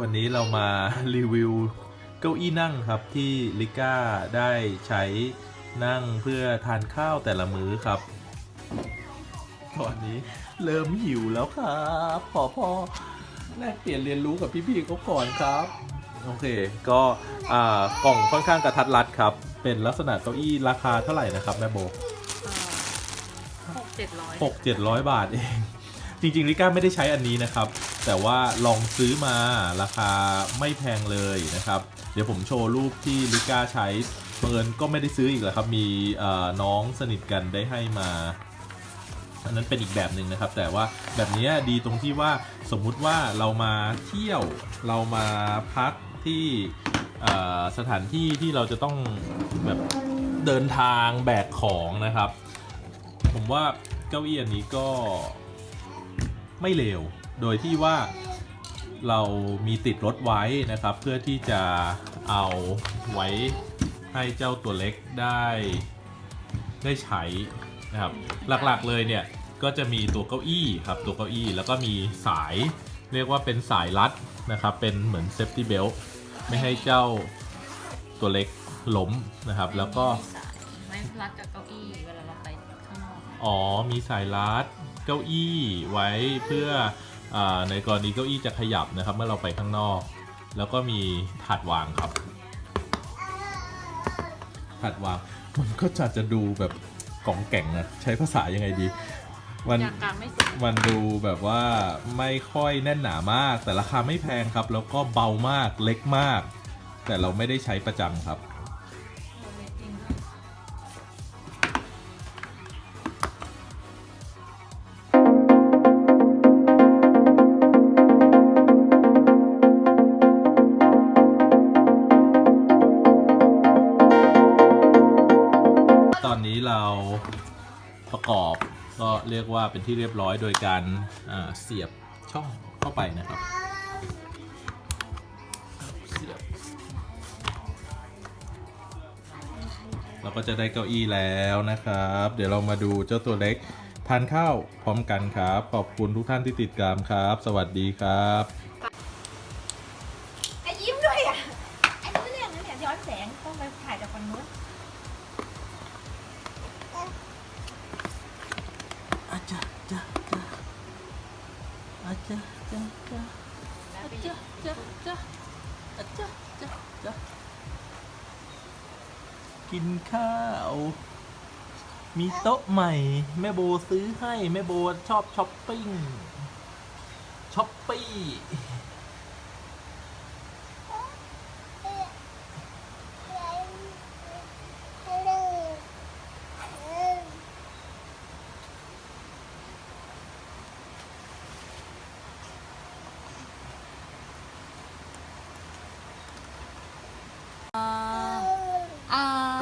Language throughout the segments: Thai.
วันนี้เรามารีวิวเก้าอี้นั่งครับที่ลิก้าได้ใช้นั่งเพื่อทานข้าวแต่ละมื้อครับ ตอนนี้เริ่มหิวแล้วครับขอพ่อแลกเปลี่ยนเรียนรู้กับพี่ๆเขาก่อนครับ โอเค ก็อ่ากล่องค่อนข้างกระทัดรัดครับ เป็นลักษณะเก้าอี้ราคาเท่าไหร่นะครับแม่โบหกเจ็ดร้อยหกเจ็ดร้อยบาทเอง จริงๆลิก้าไม่ได้ใช้อันนี้นะครับ แต่ว่าลองซื้อมาราคาไม่แพงเลยนะครับ เดี๋ยวผมโชว์รูปที่ลิก้าใช้บังเอิญก็ไม่ได้ซื้ออีกแล้วครับ มีน้องสนิทกันได้ให้มา อันนั้นเป็นอีกแบบหนึ่งนะครับ แต่ว่าแบบนี้ดีตรงที่ว่าสมมุติว่าเรามาเที่ยวเรามาพักที่สถานที่ที่เราจะต้องแบบเดินทางแบกของนะครับ ผมว่าเก้าอี้อันนี้ก็ ไม่เลว โดยที่ว่าเรามีติดรถไว้นะครับ เพื่อที่จะเอาไว้ให้เจ้าตัวเล็กได้ได้ใช้นะครับ หลักๆเลยเนี่ยก็จะมีตัวเก้าอี้ครับตัวเก้าอี้แล้วก็มีสายเรียกว่าเป็นสายรัดนะครับ เป็นเหมือนเซฟตี้เบลไม่ให้เจ้าตัวเล็กล้มนะครับ แล้วก็ไม่รัดกับเก้าอี้เวลาเราไปข้างนอกอ๋อมีสายรัด เก้าอี้ไว้เพื่ออาในกรณีเก้าอี้จะขยับนะครับ เมื่อเราไปข้างนอก แล้วก็มีถาดวางครับถาดวางมันก็จะจะดูแบบกล่องแก่งนะใช้ภาษายังไงดี มันจากการไม่สุดมันดูแบบว่าไม่ค่อยแน่นหนามาก แต่ราคาไม่แพงครับ แล้วก็เบามากเล็กมาก แต่เราไม่ได้ใช้ประจำครับ ประกอบ ก็เรียกว่าเป็นที่เรียบร้อยโดยการเสียบช่องเข้าไปนะครับเสียบเราก็จะได้เก้าอี้แล้วนะครับ เดี๋ยวเรามาดูเจ้าตัวเล็กทานข้าวพร้อมกันครับ ขอบคุณทุกท่านที่ติดตามครับ สวัสดีครับไอ้ยิ้มด้วยอะไอ้นี่เรื่องนั้นเนี่ยย้อนแสงต้องไปถ่ายจากคนนู้น จ้าจ้าจ้าอาจ้าจ้าจ้าอาจ้าจ้าจ้าอาจ้าจ้าจ้ากินข้าว มีโต๊ะใหม่ แม่โบซื้อให้ แม่โบชอบช้อปปิ้งช้อปปี้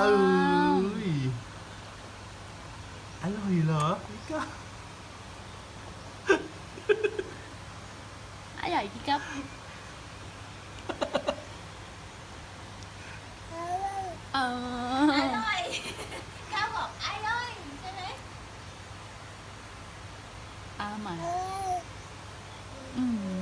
เอ้ยอร่อยเหรอพี่ก้าวอร่อยพี่ก้าวเอออร่อยก้าวบอกอร่อยใช่ไหมอามาอืม